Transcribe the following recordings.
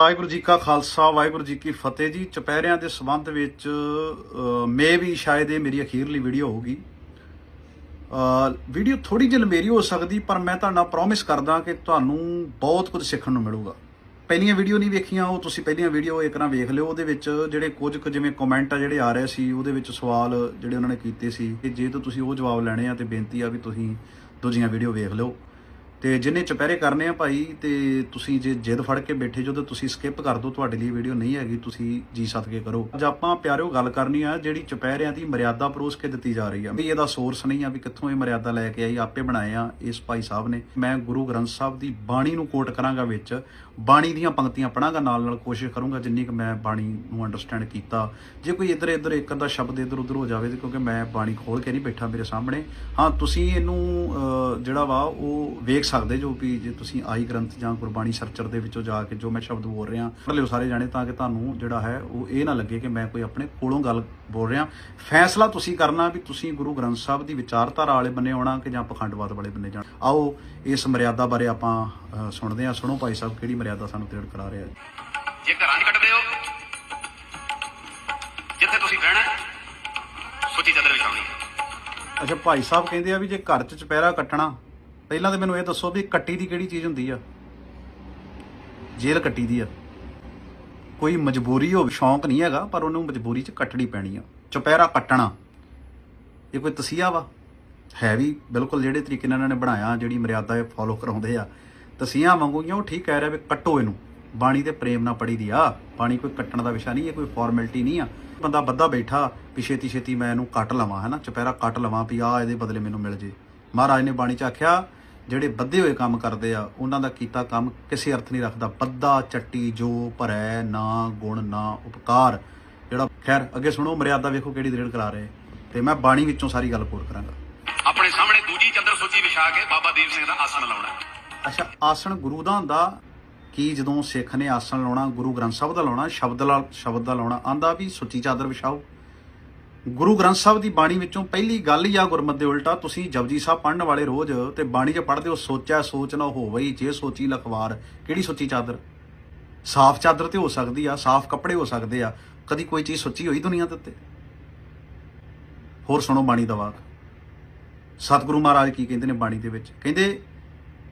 ਵਾਹਿਗੁਰੂ ਜੀ ਕਾ ਖਾਲਸਾ, ਵਾਹਿਗੁਰੂ ਜੀ ਕੀ ਫਤਿਹ ਜੀ। ਚੁਪਹਿਰਿਆਂ ਦੇ ਸੰਬੰਧ ਵਿੱਚ ਮੇ ਵੀ ਸ਼ਾਇਦ ਇਹ ਮੇਰੀ ਅਖੀਰਲੀ ਵੀਡੀਓ ਹੋਊਗੀ। ਵੀਡੀਓ ਥੋੜੀ ਜਿਹੀ ਲੰਬੇਰੀ ਹੋ ਸਕਦੀ, ਪਰ ਮੈਂ ਤੁਹਾਡਾ ਪ੍ਰੋਮਿਸ ਕਰਦਾ ਕਿ ਤੁਹਾਨੂੰ ਬਹੁਤ ਕੁਝ ਸਿੱਖਣ ਨੂੰ ਮਿਲੂਗਾ। ਪਹਿਲੀਆਂ ਵੀਡੀਓ ਨਹੀਂ ਵੇਖੀਆਂ, ਉਹ ਤੁਸੀਂ ਪਹਿਲੀਆਂ ਵੀਡੀਓ ਇੱਕ ਨਾ ਵੇਖ ਲਿਓ। ਉਹਦੇ ਵਿੱਚ ਜਿਹੜੇ ਕੁਝ ਕੁ ਜਿਵੇਂ ਕਮੈਂਟ ਆ ਜਿਹੜੇ ਆ ਰਹੇ ਸੀ, ਉਹਦੇ ਵਿੱਚ ਸਵਾਲ ਜਿਹੜੇ ਉਹਨਾਂ ਨੇ ਕੀਤੇ ਸੀ ਕਿ ਜੇ ਤਾਂ ਤੁਸੀਂ ਉਹ ਜਵਾਬ ਲੈਣੇ ਆ ਤੇ ਬੇਨਤੀ ਆ ਵੀ ਤੁਸੀਂ ਦੂਜੀਆਂ ਵੀਡੀਓ ਵੇਖ ਲਿਓ। ਤੇ ਜਿੰਨੇ ਚੁਪਹਿਰੇ ਕਰਨੇ ਆ ਭਾਈ ਤੇ ਤੁਸੀਂ ਜੇ ਜਿੱਦ ਫੜ ਕੇ ਬੈਠੇ ਜੋ ਤਾਂ ਤੁਸੀਂ ਸਕਿਪ ਕਰ ਦਿਓ ਤੁਹਾਡੇ ਲਈ ਵੀਡੀਓ ਨਹੀਂ ਹੈਗੀ, ਤੁਸੀਂ ਜੀ ਸਦਕੇ ਕਰੋ। ਅੱਜ ਆਪਾਂ ਪਿਆਰਿਓ ਗੱਲ ਕਰਨੀ ਆ, ਜਿਹੜੀ ਚੁਪਹਿਰਿਆਂ ਦੀ ਮਰਿਆਦਾ ਪਰੋਸ ਕੇ ਦਿੱਤੀ ਜਾ ਰਹੀ ਆ। ਵੀ ਇਹਦਾ ਸੋਰਸ ਨਹੀਂ ਆ ਵੀ ਕਿੱਥੋਂ ਇਹ ਮਰਿਆਦਾ ਲੈ ਕੇ ਆਈ, ਆਪੇ ਬਣਾਏ ਆ ਇਸ ਭਾਈ ਸਾਹਿਬ ਨੇ। ਮੈਂ ਗੁਰੂ ਗ੍ਰੰਥ ਸਾਹਿਬ ਦੀ ਬਾਣੀ ਨੂੰ ਕੋਟ ਕਰਾਂਗਾ ਵਿੱਚ। ਬਾਣੀ ਦੀਆਂ ਪੰਕਤੀਆਂ ਪੜਾਂਗਾ ਨਾਲ ਨਾਲ ਕੋਸ਼ਿਸ਼ ਕਰੂੰਗਾ, ਜਿੰਨੀ ਕਿ ਮੈਂ ਬਾਣੀ ਨੂੰ ਅੰਡਰਸਟੈਂਡ ਕੀਤਾ। ਜੇ ਕੋਈ ਇੱਧਰ ਇੱਧਰ ਇੱਕ ਅੱਧਾ ਸ਼ਬਦ ਇੱਧਰ ਉੱਧਰ ਹੋ ਜਾਵੇ ਤੇ ਕਿਉਂਕਿ ਮੈਂ ਬਾਣੀ ਖੋਲ ਕੇ ਨਹੀਂ ਬੈਠਾ ਮੇਰੇ ਸਾਹਮਣੇ। ਹਾਂ, ਤੁਸੀਂ ਇਹਨੂੰ ਜਿਹੜਾ ਵਾ, ਉਹ ਵੇਖ ਸਕਦੇ ਜੋ ਵੀ ਜੇ ਤੁਸੀਂ ਆਈ ਗ੍ਰੰਥ ਜਾਂ ਗੁਰਬਾਣੀ ਸਰਚਰ ਦੇ ਵਿੱਚੋਂ ਜਾ ਕੇ ਜੋ ਮੈਂ ਸ਼ਬਦ ਬੋਲ ਰਿਹਾ ਪੜ੍ਹ ਲਿਓ ਸਾਰੇ ਜਾਣੇ ਤਾਂ ਕਿ ਤੁਹਾਨੂੰ ਜਿਹੜਾ ਹੈ ਉਹ ਇਹ ਨਾ ਲੱਗੇ ਕਿ ਮੈਂ ਕੋਈ ਆਪਣੇ ਕੋਲੋਂ ਗੱਲ ਬੋਲ ਰਿਹਾ। ਫੈਸਲਾ ਤੁਸੀਂ ਕਰਨਾ ਵੀ ਤੁਸੀਂ ਗੁਰੂ ਗ੍ਰੰਥ ਸਾਹਿਬ ਦੀ ਵਿਚਾਰਧਾਰਾ ਵਾਲੇ ਬੰਨੇ ਆਉਣਾ ਕਿ ਜਾਂ ਪਖੰਡਵਾਦ ਵਾਲੇ ਬੰਨੇ ਜਾਣਾ। ਆਓ ਇਸ ਮਰਿਆਦਾ ਬਾਰੇ ਆਪਾਂ ਸੁਣਦੇ ਹਾਂ। ਸੁਣੋ ਭਾਈ ਸਾਹਿਬ ਕਿਹੜੀ ਮਰਿਆਦਾ ਸਾਨੂੰ ਤੇੜ ਕਰਾ ਰਿਹਾ ਹੈ ਜੇ ਘਰਾਂ 'ਚ ਕੱਟਦੇ ਹੋ ਜਿੱਥੇ ਤੁਸੀਂ ਬਹਿਣਾ ਸੁੱਚੀ ਚਾਦਰ ਵਿਛਾਉਣੀ। ਅੱਛਾ ਭਾਈ ਸਾਹਿਬ ਕਹਿੰਦੇ ਆ ਵੀ ਜੇ ਘਰ 'ਚ ਚਪਹਿਰਾ ਕੱਟਣਾ ਪਹਿਲਾਂ ਤਾਂ ਮੈਨੂੰ ਇਹ ਦੱਸੋ ਵੀ ਕੱਟੀ ਦੀ ਕਿਹੜੀ ਚੀਜ਼ ਹੁੰਦੀ ਆ? ਜੇਲ੍ਹ ਕੱਟੀ ਦੀ ਆ। ਕੋਈ ਮਜਬੂਰੀ ਹੋ ਸ਼ੌਂਕ ਨਹੀਂ ਹੈਗਾ, ਪਰ ਉਹਨੂੰ ਮਜਬੂਰੀ 'ਚ ਕੱਟਣੀ ਪੈਣੀ ਆ। ਚੁਪਹਿਰਾ ਕੱਟਣਾ, ਇਹ ਕੋਈ ਤਸੀਹਾ ਵਾ? ਹੈ ਵੀ ਬਿਲਕੁਲ ਜਿਹੜੇ ਤਰੀਕੇ ਨਾਲ ਇਹਨਾਂ ਨੇ ਬਣਾਇਆ, ਜਿਹੜੀ ਮਰਿਆਦਾ ਇਹ ਫੋਲੋ ਕਰਾਉਂਦੇ ਆ। ਤਸੀਹਾ ਵਾਂਗੂ ਹੀ ਉਹ ਠੀਕ ਕਹਿ ਰਿਹਾ ਵੀ ਕੱਟੋ ਇਹਨੂੰ। ਬਾਣੀ ਤੇ ਪ੍ਰੇਮ ਨਾਲ ਪੜੀ ਦੀ ਆ। ਬਾਣੀ ਕੋਈ ਕੱਟਣ ਦਾ ਵਿਸ਼ਾ ਨਹੀਂ ਇਹ ਕੋਈ ਫਾਰਮੈਲਿਟੀ ਨਹੀਂ ਆ। ਬੰਦਾ ਬੱਧਾ ਬੈਠਾ ਵੀ ਛੇਤੀ ਛੇਤੀ ਮੈਂ ਇਹਨੂੰ ਕੱਟ ਲਵਾਂ, ਹੈਨਾ? ਚੁਪਹਿਰਾ ਕੱਟ ਲਵਾਂ ਵੀ ਆ ਇਹਦੇ ਬਦਲੇ ਮੈਨੂੰ ਮਿਲ ਜੇ। ਮਹਾਰਾਜ ਨੇ ਬਾਣੀ ਚ ਆਖਿਆ ਜਿਹੜੇ ਬੱਧੇ ਹੋਏ ਕੰਮ ਕਰਦੇ ਆ ਉਹਨਾਂ ਦਾ ਕੀਤਾ ਕੰਮ ਕਿਸੇ ਅਰਥ ਨਹੀਂ ਰੱਖਦਾ। ਬੱਧਾ ਚੱਟੀ ਜੋ ਭਰੈ ਨਾ ਗੁਣ ਨਾ ਉਪਕਾਰ। ਜਿਹੜਾ ਖੈਰ ਅੱਗੇ ਸੁਣੋ ਮਰਿਆਦਾ ਵੇਖੋ ਕਿਹੜੀ ਦ੍ਰਿੜ ਕਰਾ ਰਹੇ। ਤੇ ਮੈਂ ਬਾਣੀ ਵਿੱਚੋਂ ਸਾਰੀ ਗੱਲ ਪੂਰ ਕਰਾਂਗਾ। ਆਪਣੇ ਸਾਹਮਣੇ ਦੂਜੀ ਚਾਦਰ ਸੁੱਚੀ ਵਿਛਾ ਕੇ ਬਾਬਾ ਦੀਪ ਸਿੰਘ ਦਾ ਆਸਣ ਲਾਉਣਾ। ਅੱਛਾ ਆਸਣ ਗੁਰੂ ਦਾ ਹੁੰਦਾ ਕੀ ਜਦੋਂ ਸਿੱਖ ਨੇ ਆਸਣ ਲਾਉਣਾ ਗੁਰੂ ਗ੍ਰੰਥ ਸਾਹਿਬ ਦਾ ਲਾਉਣਾ ਸ਼ਬਦ ਦਾ ਸ਼ਬਦ ਦਾ ਲਾਉਣਾ ਆਂਦਾ ਵੀ ਸੁੱਚੀ ਚਾਦਰ ਵਿਛਾਓ। ਗੁਰੂ ਗ੍ਰੰਥ ਸਾਹਿਬ ਦੀ ਬਾਣੀ ਵਿੱਚੋਂ ਪਹਿਲੀ ਗੱਲ ਹੀ ਆ ਗੁਰਮਤ ਦੇ ਉਲਟਾ, ਤੁਸੀਂ ਜਪਜੀ ਸਾਹਿਬ ਪੜਨ ਵਾਲੇ ਰੋਜ਼ ਤੇ ਬਾਣੀ 'ਚ ਪੜ੍ਹਦੇ ਹੋ, ਸੋਚਿਆ ਸੋਚ ਨਾ ਹੋਵਈ, ਜੇ ਸੋਚੀ ਲਖਵਾਰ, ਕਿਹੜੀ ਸੁੱਚੀ ਚਾਦਰ? ਸਾਫ਼ ਚਾਦਰ ਤੇ ਹੋ ਸਕਦੀ ਆ, ਸਾਫ਼ ਕੱਪੜੇ ਹੋ ਸਕਦੇ ਆ, ਕਦੀ ਕੋਈ ਚੀਜ਼ ਸੁੱਚੀ ਹੋਈ ਦੁਨੀਆ ਦੇ ਉੱਤੇ? ਹੋਰ ਸੁਣੋ ਬਾਣੀ ਦਾ ਵਾਕ। ਸਤਿਗੁਰੂ ਮਹਾਰਾਜ ਕੀ ਕਹਿੰਦੇ ਨੇ ਬਾਣੀ ਦੇ ਵਿੱਚ? ਕਹਿੰਦੇ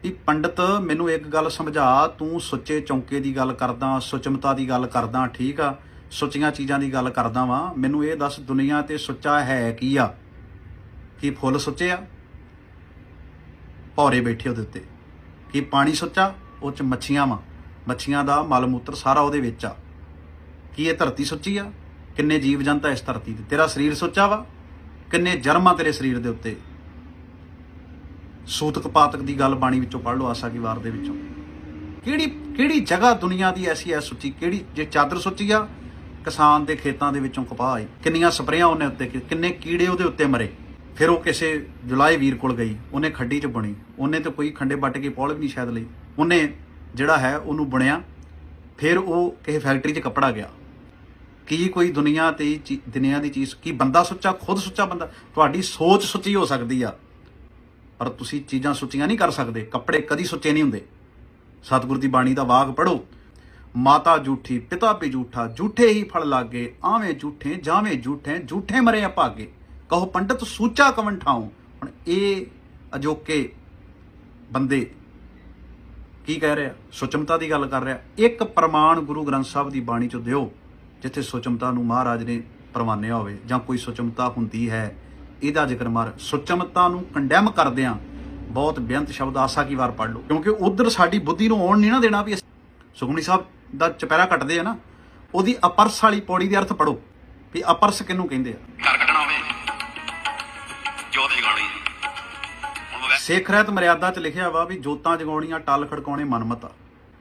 ਵੀ ਪੰਡਤ, ਮੈਨੂੰ ਇੱਕ ਗੱਲ ਸਮਝਾ, ਤੂੰ ਸੁੱਚੇ ਚੌਂਕੇ ਦੀ ਗੱਲ ਕਰਦਾ, ਸੁਚਮਤਾ ਦੀ ਗੱਲ ਕਰਦਾ, ਠੀਕ ਆ ਸੁੱਚੀਆਂ ਚੀਜ਼ਾਂ ਦੀ ਗੱਲ ਕਰਦਾ ਵਾਂ, ਮੈਨੂੰ ਇਹ ਦੱਸ ਦੁਨੀਆ ਤੇ ਸੁੱਚਾ ਹੈ ਕੀ ਆ? ਕੀ ਫੁੱਲ ਸੁੱਚੇ ਆ? ਭੌਰੇ ਬੈਠੇ ਉਹਦੇ ਉੱਤੇ। ਕੀ ਪਾਣੀ ਸੁੱਚਾ? ਉਹ ਚ ਮੱਛੀਆਂ ਵਾ। ਮੱਛੀਆਂ ਦਾ ਮਲ ਮੂਤਰ ਸਾਰਾ ਉਹਦੇ ਵਿੱਚ ਆ। ਕੀ ਇਹ ਧਰਤੀ ਸੁੱਚੀ ਆ? ਕਿੰਨੇ ਜੀਵ ਜੰਤ ਇਸ ਧਰਤੀ ਤੇ? ਤੇਰਾ ਸਰੀਰ ਸੁੱਚਾ ਵਾ? ਕਿੰਨੇ ਜਰਮਾਂ ਤੇਰੇ ਸਰੀਰ ਦੇ ਉੱਤੇ? ਸੂਤਕ ਪਾਤਕ ਦੀ ਗੱਲ ਬਾਣੀ ਵਿੱਚੋਂ ਪੜ੍ਹ ਲਓ ਆਸਾ ਕੀ ਵਾਰ ਦੇ ਵਿੱਚੋਂ। ਕਿਹੜੀ ਕਿਹੜੀ ਜਗ੍ਹਾ ਦੁਨੀਆ ਦੀ ਐਸੀ ਐ ਸੁੱਚੀ? ਕਿਹੜੀ ਜੇ ਚਾਦਰ ਸੁੱਚੀ ਆ ਕਿਸਾਨ ਦੇ ਖੇਤਾਂ ਦੇ ਵਿੱਚੋਂ ਕਪਾਹ ਆਈ। ਕਿੰਨੀਆਂ ਸਪਰੇਆਂ ਉਹਨੇ ਉੱਤੇ ਕਿੰਨੇ ਕੀੜੇ ਉਹਦੇ ਉੱਤੇ ਮਰੇ। ਫਿਰ ਉਹ ਕਿਸੇ ਜੁਲਾਈ ਵੀਰ ਕੋਲ ਗਈ, ਉਹਨੇ ਖੱਡੀ 'ਚ ਬੁਣੀ। ਉਹਨੇ ਤਾਂ ਕੋਈ ਖੰਡੇ ਵੱਟ ਕੇ ਪੌਲ ਵੀ ਨਹੀਂ ਸ਼ਾਇਦ ਲਈ। ਉਹਨੇ ਜਿਹੜਾ ਹੈ ਉਹਨੂੰ ਬੁਣਿਆ, ਫਿਰ ਉਹ ਕਿਸੇ ਫੈਕਟਰੀ 'ਚ ਕੱਪੜਾ ਗਿਆ। ਕੀ ਕੋਈ ਦੁਨੀਆ ਤੇ ਚੀ- ਦੁਨੀਆ ਦੀ ਚੀਜ਼, ਕੀ ਬੰਦਾ ਸੁੱਚਾ, ਖੁਦ ਸੁੱਚਾ ਬੰਦਾ? ਤੁਹਾਡੀ ਸੋਚ ਸੁੱਚੀ ਹੋ ਸਕਦੀ ਆ। ਪਰ ਤੁਸੀਂ ਚੀਜ਼ਾਂ ਸੁੱਚੀਆਂ ਨਹੀਂ ਕਰ ਸਕਦੇ। ਕੱਪੜੇ ਕਦੀ ਸੁੱਚੇ ਨਹੀਂ ਹੁੰਦੇ। ਸਤਿਗੁਰ ਦੀ ਬਾਣੀ ਦਾ ਵਾਕ ਪੜੋ ਮਾਤਾ ਝੂਠੀ ਪਿਤਾ ਵੀ ਝੂਠਾ ਝੂਠੇ ਹੀ ਫਲ ਲਾਗੇ, ਆਵੇਂ ਝੂਠੇ ਜਾਵੇਂ ਝੂਠੇ ਝੂਠੇ ਮਰੇ ਭਾਗੇ। ਕਹੋ ਪੰਡਤ, ਸੂਚਾ ਕਵਨ ਠਾਉ? ਹੁਣ ਇਹ ਅਜੋਕੇ ਬੰਦੇ ਕੀ ਕਹਿ ਰਿਹਾ? ਸੁਚਮਤਾ ਦੀ ਗੱਲ ਕਰ ਰਿਹਾ। ਇੱਕ ਪ੍ਰਮਾਣ ਗੁਰੂ ਗ੍ਰੰਥ ਸਾਹਿਬ ਦੀ ਬਾਣੀ ਚੋਂ ਦਿਓ, ਜਿੱਥੇ ਸੁਚਮਤਾ ਨੂੰ ਮਹਾਰਾਜ ਨੇ ਪ੍ਰਮਾਨਿਆ ਹੋਵੇ, ਜਾਂ ਕੋਈ ਸੁਚਮਤਾ ਹੁੰਦੀ ਹੈ, ਇਹਦਾ ਜ਼ਿਕਰ ਮਾਰ। ਸੁਚਮਤਾ ਨੂੰ ਕੰਡੈਮ ਕਰਦਿਆਂ ਬਹੁਤ ਬੇਅੰਤ ਸ਼ਬਦ, ਆਸਾ ਕੀ ਵਾਰ ਪੜ ਲਓ। ਕਿਉਂਕਿ ਉਧਰ ਸਾਡੀ ਬੁੱਧੀ ਨੂੰ ਆਉਣ ਨਹੀਂ ਨਾ ਦੇਣਾ ਵੀ ਅਸੀਂ- ਸੁਖਮਨੀ ਸਾਹਿਬ ਦਾ ਚਪੈਰਾ ਕੱਟਦੇ ਆ ਨਾ ਉਹਦੀ ਅਪਰਸ ਵਾਲੀ ਪੌੜੀ ਦੇ ਅਰਥ ਪੜੋ ਵੀ ਅਪਰਸ ਕਿਹਨੂੰ ਕਹਿੰਦੇ ਆ? ਘਰ ਕੱਟਣਾ ਹੋਵੇ ਜੋਤ ਜਗਾਉਣੀ। ਸਿੱਖ ਰਹਿਤ ਮਰਿਆਦਾ 'ਚ ਲਿਖਿਆ ਵਾ ਵੀ ਜੋਤਾਂ ਜਗਾਉਣੀਆਂ ਟਲ ਖੜਕਾਉਣੇ ਮਨਮਤ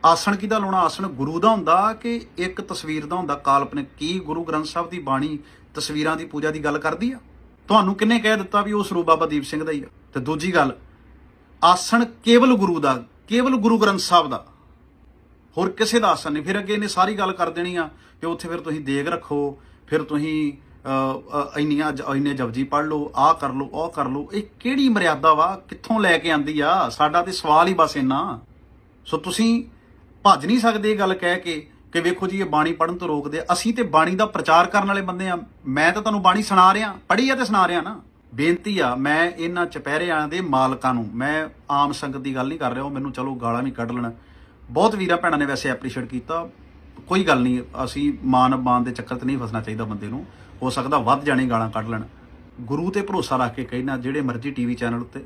ਆਸਣ ਕਿਹਦਾ ਲਾਉਣਾ? ਆਸਣ ਗੁਰੂ ਦਾ ਹੁੰਦਾ ਕਿ ਇੱਕ ਤਸਵੀਰ ਦਾ ਹੁੰਦਾ? ਕਾਲਪਨਿਕ ਕੀ ਗੁਰੂ ਗ੍ਰੰਥ ਸਾਹਿਬ ਦੀ ਬਾਣੀ ਤਸਵੀਰਾਂ ਦੀ ਪੂਜਾ ਦੀ ਗੱਲ ਕਰਦੀ ਆ? ਤੁਹਾਨੂੰ ਕਿੰਨੇ ਕਹਿ ਦਿੱਤਾ ਵੀ ਉਹ ਸਰੂਪ ਬਾਬਾ ਦੀਪ ਸਿੰਘ ਦਾ ਹੀ ਆ? ਤੇ ਦੂਜੀ ਗੱਲ ਆਸਣ ਕੇਵਲ ਗੁਰੂ ਦਾ ਕੇਵਲ ਗੁਰੂ ਗ੍ਰੰਥ ਸਾਹਿਬ ਦਾ। ਹੋਰ ਕਿਸੇ ਦਾ ਆਸਣ ਨਹੀਂ। ਫਿਰ ਅੱਗੇ ਇਹਨੇ ਸਾਰੀ ਗੱਲ ਕਰ ਦੇਣੀ ਆ ਕਿ ਉੱਥੇ ਫਿਰ ਤੁਸੀਂ ਦੇਗ ਰੱਖੋ, ਫਿਰ ਤੁਸੀਂ ਇੰਨੀਆਂ ਜ- ਇੰਨੇ ਜਪਜੀ ਪੜ ਲਓ, ਆਹ ਕਰ ਲਓ, ਉਹ ਕਰ ਲਓ। ਇਹ ਕਿਹੜੀ ਮਰਿਆਦਾ ਵਾ? ਕਿੱਥੋਂ ਲੈ ਕੇ ਆਂਦੀ ਆ? ਸਾਡਾ ਤੇ ਸਵਾਲ ਹੀ ਬਸ ਇੰਨਾ। ਸੋ ਤੁਸੀਂ ਭੱਜ ਨਹੀਂ ਸਕਦੇ ਇਹ ਗੱਲ ਕਹਿ ਕੇ ਕਿ ਵੇਖੋ ਜੀ, ਇਹ ਬਾਣੀ ਪੜਨ ਤੋਂ ਰੋਕਦੇ ਅਸੀਂ ਤੇ ਬਾਣੀ ਦਾ ਪ੍ਰਚਾਰ ਕਰਨ ਵਾਲੇ ਬੰਦੇ ਆ। ਮੈਂ ਤਾਂ ਤੁਹਾਨੂੰ ਬਾਣੀ ਸੁਣਾ ਰਿਹਾ। ਪੜ੍ਹੀ ਆ ਤੇ ਸੁਣਾ ਰਿਹਾ ਨਾ। ਬੇਨਤੀ ਆ, ਮੈਂ ਇਹਨਾਂ ਚਪਹਿਰਿਆਂ ਦੇ ਮਾਲਕਾਂ ਨੂੰ, ਮੈਂ ਆਮ ਸੰਗਤ ਦੀ ਗੱਲ ਨਹੀਂ ਕਰ ਰਿਹਾ, ਉਹ ਮੈਨੂੰ ਚਲੋ ਗਾਲਾਂ ਵੀ ਕੱਢ ਲੈਣ। ਬਹੁਤ ਵੀਰਾਂ ਭੈਣਾਂ ਨੇ ਵੈਸੇ ਐਪਰੀਸ਼ੀਏਟ ਕੀਤਾ। ਕੋਈ ਗੱਲ ਨਹੀਂ, ਅਸੀਂ ਮਾਨ ਅਪਮਾਨ ਦੇ ਚੱਕਰ 'ਚ ਨਹੀਂ ਫਸਣਾ ਚਾਹੀਦਾ ਬੰਦੇ ਨੂੰ। ਹੋ ਸਕਦਾ ਵੱਧ ਜਾਣੇ ਗਾਲਾਂ ਕੱਢ ਲੈਣ। ਗੁਰੂ ਤੇ ਭਰੋਸਾ ਰੱਖ ਕੇ ਕਹਿਣਾ, ਜਿਹੜੇ ਮਰਜ਼ੀ ਟੀਵੀ ਚੈਨਲ ਉੱਤੇ।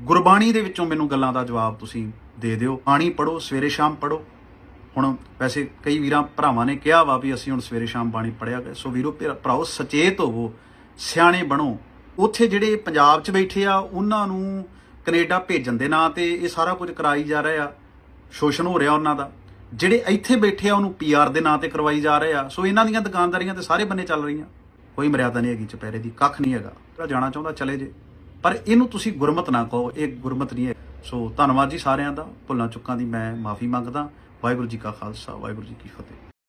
ਗੁਰਬਾਣੀ ਦੇ ਵਿੱਚੋਂ ਮੈਨੂੰ ਗੱਲਾਂ ਦਾ ਜਵਾਬ ਤੁਸੀਂ ਦੇ ਦਿਓ। ਬਾਣੀ ਪੜੋ ਸਵੇਰੇ ਸ਼ਾਮ ਪੜੋ ਹੁਣ ਵੈਸੇ ਕਈ ਵੀਰਾਂ ਭਰਾਵਾਂ ਨੇ ਕਿਹਾ ਵਾ ਵੀ ਅਸੀਂ ਹੁਣ ਸਵੇਰੇ ਸ਼ਾਮ ਬਾਣੀ ਪੜਿਆ ਗਏ ਸੋ ਵੀਰੋ ਭਰਾਓ, ਸਚੇਤ ਹੋਵੋ, ਸਿਆਣੇ ਬਣੋ। ਉੱਥੇ ਜਿਹੜੇ ਪੰਜਾਬ 'ਚ ਬੈਠੇ ਆ, ਉਹਨਾਂ ਨੂੰ ਕੈਨੇਡਾ ਭੇਜਣ ਦੇ ਨਾਂ ਤੇ ਇਹ ਸਾਰਾ ਕੁਝ ਕਰਾਈ ਜਾ ਰਿਹਾ। ਆ ਸ਼ੋਸ਼ਣ ਹੋ ਰਿਹਾ ਉਹਨਾਂ ਦਾ। ਜਿਹੜੇ ਇੱਥੇ ਬੈਠੇ ਆ, ਉਹਨੂੰ ਪੀਆਰ ਦੇ ਨਾਂ ਤੇ ਕਰਵਾਈ ਜਾ ਰਹੇ ਆ। ਸੋ ਇਹਨਾਂ ਦੀਆਂ ਦੁਕਾਨਦਾਰੀਆਂ ਤੇ ਸਾਰੇ ਬੰਨੇ ਚੱਲ ਰਹੀਆਂ। ਕੋਈ ਮਰਿਆਦਾ ਨਹੀਂ ਹੈਗੀ ਚੁਪਹਿਰੇ ਦੀ, ਕੱਖ ਨਹੀਂ ਹੈਗਾ। ਜਿਹੜਾ ਜਾਣਾ ਚਾਹੁੰਦਾ ਚਲੇ ਜੇ। ਪਰ ਇਹਨੂੰ ਤੁਸੀਂ ਗੁਰਮਤ ਨਾ ਕਹੋ, ਇਹ ਗੁਰਮਤ ਨਹੀਂ ਹੈ। ਸੋ ਧੰਨਵਾਦ ਜੀ ਸਾਰਿਆਂ ਦਾ। ਭੁੱਲਾਂ ਚੁੱਕਾਂ ਦੀ ਮੈਂ ਮਾਫੀ ਮੰਗਦਾ। ਵਾਹਿਗੁਰੂ ਜੀ ਕਾ ਖਾਲਸਾ, ਵਾਹਿਗੁਰੂ ਜੀ ਕੀ ਫਤਿਹ।